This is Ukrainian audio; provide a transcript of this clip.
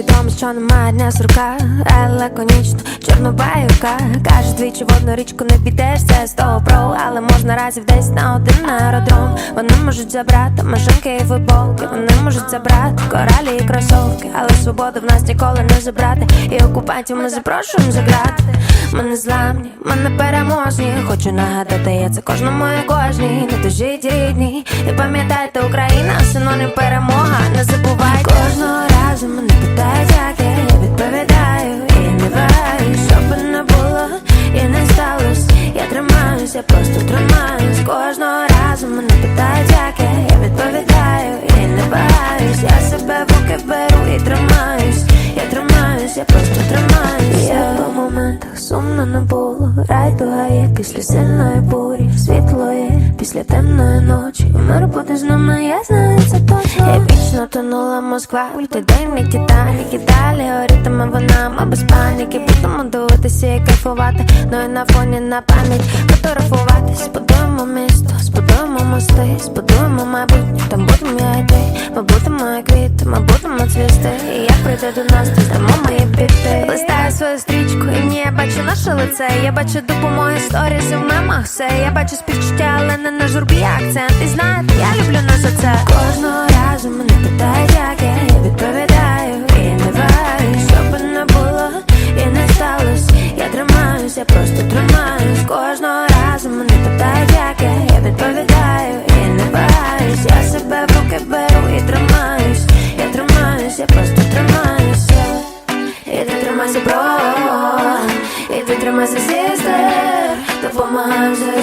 відомо, що немає дня сурка, але лаконічно, чорнобаюка Каже, двічі в одну річку не підеш, це з того про Але можна разів десь на один аеродром. Вони можуть забрати машинки і футболки Вони можуть забрати коралі і кросовки Але свободу в нас ніколи не забрати. І окупантів ми запрошуємо заграти. Ми не зламні, ми не переможні. Хочу нагадати, я це кожному і кожній. Не дожіть рідні І пам'ятайте, Україна синонім перемога. Не забувайте себе беру і тримаюсь Я тримаюсь, я просто тримаюсь. Я по моментах сумно не було. Райдуга є після сильної бурі. Світло є після темної ночі. Мир буде з нами, я знаю це точно. Я вічно тонула Москва Ультиденний Титанік і далі горітиме вона Ми без паніки. Будемо дивитися і кайфувати. Ну і на фоні на пам'ять фотографуватись. Збудуємо місто, збудуємо мости Збудуємо майбутнє, там будемо я і цвісти. Як прийде до нас, то здамо мої біти. Листаю свою стрічку і ні, я бачу наше лице. Я бачу допомоги сторіс і в мемах все. Я бачу співчуття, але не на журбі акцент. І знаєте, я люблю нас за це. Кожного разу мене питають, як я, я відповідаю. І не вагаю, що би не було і не сталося. Я тримаюсь, я просто тримаюсь. Кожного разу мене питають, як я, я відповідаю. І не вагаюсь, я себе в руки беру тримаюсь, я просто тримайся, І ти тримайся, бро. І ти тримайся, сестер допомагай ЗСУ